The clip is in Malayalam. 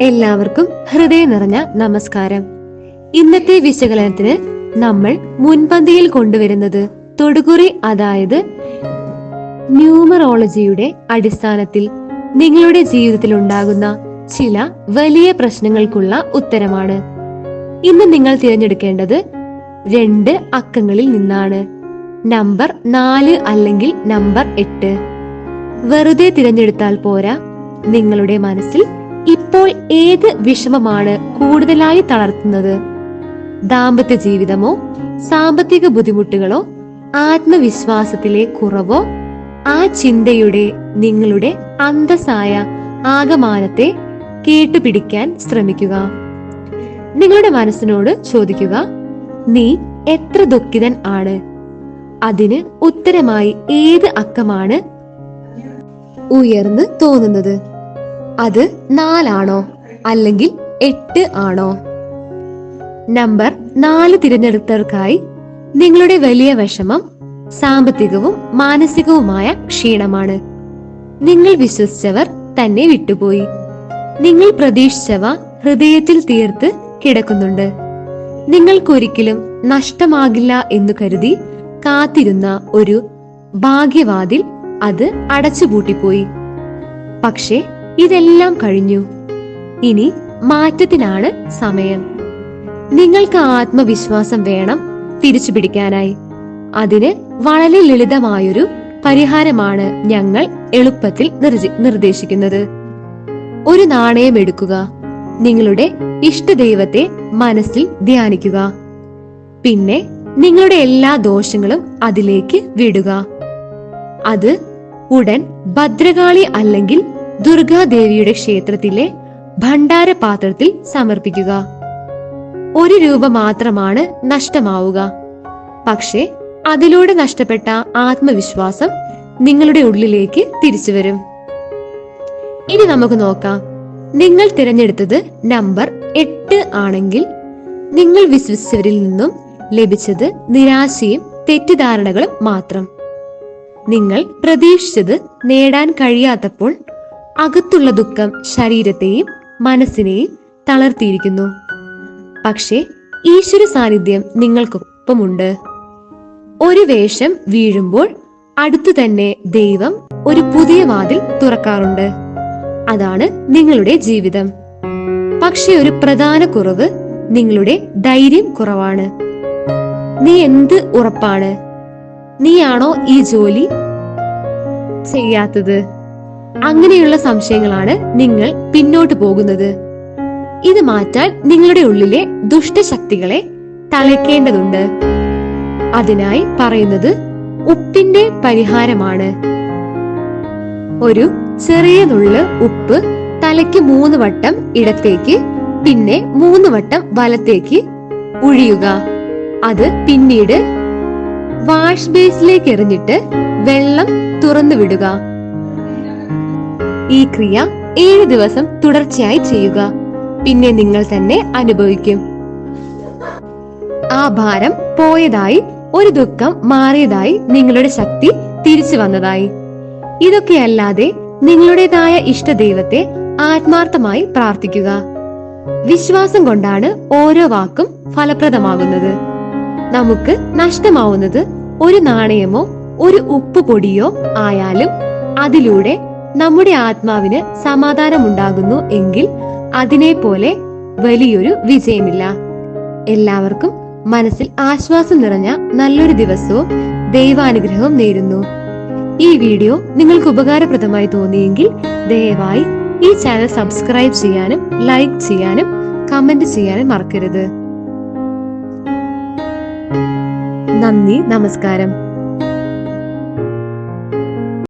എല്ലാവർക്കും ഹൃദയം നിറഞ്ഞ നമസ്കാരം. ഇന്നത്തെ വിശകലനത്തിന് നമ്മൾ മുൻപന്തിയിൽ കൊണ്ടുവരുന്നത് തൊടുകുറി അതായത് ന്യൂമറോളജിയുടെ അടിസ്ഥാനത്തിൽ നിങ്ങളുടെ ജീവിതത്തിൽ ഉണ്ടാകുന്ന ചില വലിയ പ്രശ്നങ്ങൾക്കുള്ള ഉത്തരമാണ്. ഇന്ന് നിങ്ങൾ തിരഞ്ഞെടുക്കേണ്ടത് രണ്ട് അക്കങ്ങളിൽ നിന്നാണ്. നമ്പർ നാല് അല്ലെങ്കിൽ നമ്പർ എട്ട്. വെറുതെ തിരഞ്ഞെടുത്താൽ പോരാ നിങ്ങളുടെ മനസ്സിൽ ഇപ്പോൾ ഏത് വിഷമമാണ് കൂടുതലായി തളർത്തുന്നത്? ദാമ്പത്യ ജീവിതമോ സാമ്പത്തിക ബുദ്ധിമുട്ടുകളോ ആത്മവിശ്വാസത്തിലെ കുറവോ ആ ചിന്തയുടെ നിങ്ങളുടെ അന്തസ്സായ ആകമാനത്തെ കേട്ടുപിടിക്കാൻ ശ്രമിക്കുക. നിങ്ങളുടെ മനസ്സിനോട് ചോദിക്കുക നീ എത്ര ദുഃഖിതൻ ആണ്? അതിന് ഉത്തരമായി ഏത് അക്കമാണ്? ഉയർന്ന് തോന്നുന്നത്. അത് നാലാണോ? അല്ലെങ്കിൽ എട്ട് ആണോ? നമ്പർ നാല് തിരഞ്ഞെടുത്തവർക്കായി നിങ്ങളുടെ വലിയ വിഷമം സാമ്പത്തികവും മാനസികവുമായ ക്ഷീണമാണ്. നിങ്ങൾ വിശ്വസിച്ചവർ തന്നെ വിട്ടുപോയി. നിങ്ങൾ പ്രതീക്ഷിച്ചവ ഹൃദയത്തിൽ തീർത്ത് കിടക്കുന്നുണ്ട്. നിങ്ങൾക്കൊരിക്കലും നഷ്ടമാകില്ല എന്ന് കരുതി കാത്തിരുന്ന ഒരു ഭാഗ്യവാതിൽ അത് അടച്ചുപൂട്ടിപ്പോയി. പക്ഷേ ഇതെല്ലാം കഴിഞ്ഞു. ഇനി മാറ്റത്തിനാണ് സമയം. നിങ്ങൾക്ക് ആത്മവിശ്വാസം വേണം തിരിച്ചു പിടിക്കാനായി. അതിന് വളരെ ലളിതമായൊരു പരിഹാരമാണ് ഞങ്ങൾ എളുപ്പത്തിൽ നിർദ്ദേശിക്കുന്നത്. ഒരു നാണയം എടുക്കുക. നിങ്ങളുടെ ഇഷ്ടദൈവത്തെ മനസ്സിൽ ധ്യാനിക്കുക. പിന്നെ നിങ്ങളുടെ എല്ലാ ദോഷങ്ങളും അതിലേക്ക് വിടുക. അത് ഉടൻ ഭദ്രകാളി അല്ലെങ്കിൽ ദുർഗാദേവിയുടെ ക്ഷേത്രത്തിലെ ഭണ്ഡാരപാത്രത്തിൽ സമർപ്പിക്കുക. ഒരു രൂപ മാത്രമാണ് നഷ്ടമാവുക. പക്ഷേ അതിലൂടെ നഷ്ടപ്പെട്ട ആത്മവിശ്വാസം നിങ്ങളുടെ ഉള്ളിലേക്ക് തിരിച്ചു വരും. ഇനി നമുക്ക് നോക്കാം. നിങ്ങൾ തിരഞ്ഞെടുത്തത് നമ്പർ എട്ട് ആണെങ്കിൽ നിങ്ങൾ വിശ്വസിച്ചവരിൽ നിന്നും ലഭിച്ചത് നിരാശയും തെറ്റിദ്ധാരണകളും മാത്രം. നിങ്ങൾ പ്രതീക്ഷിച്ചത് നേടാൻ കഴിയാത്തപ്പോൾ അകത്തുള്ള ദുഃഖം ശരീരത്തെയും മനസ്സിനെയും തളർത്തിയിരിക്കുന്നു. പക്ഷേ ഈശ്വര സാന്നിധ്യം നിങ്ങൾക്കൊപ്പമുണ്ട്. ഒരു വേഷം വീഴുമ്പോൾ അടുത്തു തന്നെ ദൈവം ഒരു പുതിയ വാതിൽ തുറക്കാറുണ്ട്. അതാണ് നിങ്ങളുടെ ജീവിതം. പക്ഷെ ഒരു പ്രധാന കുറവ് നിങ്ങളുടെ ധൈര്യം കുറവാണ്. നീ എന്ത് ഉറപ്പാണ്? നീയാണോ ഈ ജോലി ചെയ്യാത്തത്? അങ്ങനെയുള്ള സംശയങ്ങളാണ് നിങ്ങൾ പിന്നോട്ട് പോകുന്നത്. ഇത് മാറ്റാൻ നിങ്ങളുടെ ഉള്ളിലെ ദുഷ്ടശക്തികളെ തളയ്ക്കേണ്ടതുണ്ട്. അതിനായി പറയുന്നത് ഉപ്പിന്റെ പരിഹാരമാണ്. ഒരു ചെറിയ നുള്ള് ഉപ്പ് തലയ്ക്ക് മൂന്ന് വട്ടം ഇടത്തേക്ക് പിന്നെ മൂന്ന് വട്ടം വലത്തേക്ക് ഒഴിയുക അത് പിന്നീട് വാഷ് ബേസിലേക്ക് എറിഞ്ഞിട്ട് വെള്ളം തുറന്നു വിടുക ഈ ക്രിയ ഏഴ് ദിവസം തുടർച്ചയായി ചെയ്യുക. പിന്നെ നിങ്ങൾ തന്നെ അനുഭവിക്കും. ആ ഭാരം പോയതായി ഒരു ദുഃഖം മാറിയതായി നിങ്ങളുടെ ശക്തി തിരിച്ചു വന്നതായി. ഇതൊക്കെയല്ലാതെ നിങ്ങളുടേതായ ഇഷ്ടദൈവത്തെ ആത്മാർത്ഥമായി പ്രാർത്ഥിക്കുക. വിശ്വാസം കൊണ്ടാണ് ഓരോ വാക്കും ഫലപ്രദമാകുന്നത്. നമുക്ക് നഷ്ടമാവുന്നത് ഒരു നാണയമോ ഒരു ഉപ്പ് പൊടിയോ ആയാലും അതിലൂടെ നമ്മുടെ ആത്മാവിന് സമാധാനമുണ്ടാകുന്നു എങ്കിൽ അതിനെ പോലെ വലിയൊരു വിജയമില്ല. എല്ലാവർക്കും മനസ്സിൽ ആശ്വാസം നിറഞ്ഞ നല്ലൊരു ദിവസവും ദൈവാനുഗ്രഹവും നേരുന്നു. ഈ വീഡിയോ നിങ്ങൾക്ക് ഉപകാരപ്രദമായി തോന്നിയെങ്കിൽ ദയവായി ഈ ചാനൽ സബ്സ്ക്രൈബ് ചെയ്യാനും ലൈക്ക് ചെയ്യാനും കമന്റ് ചെയ്യാനും മറക്കരുത്. നന്ദി നമസ്കാരം.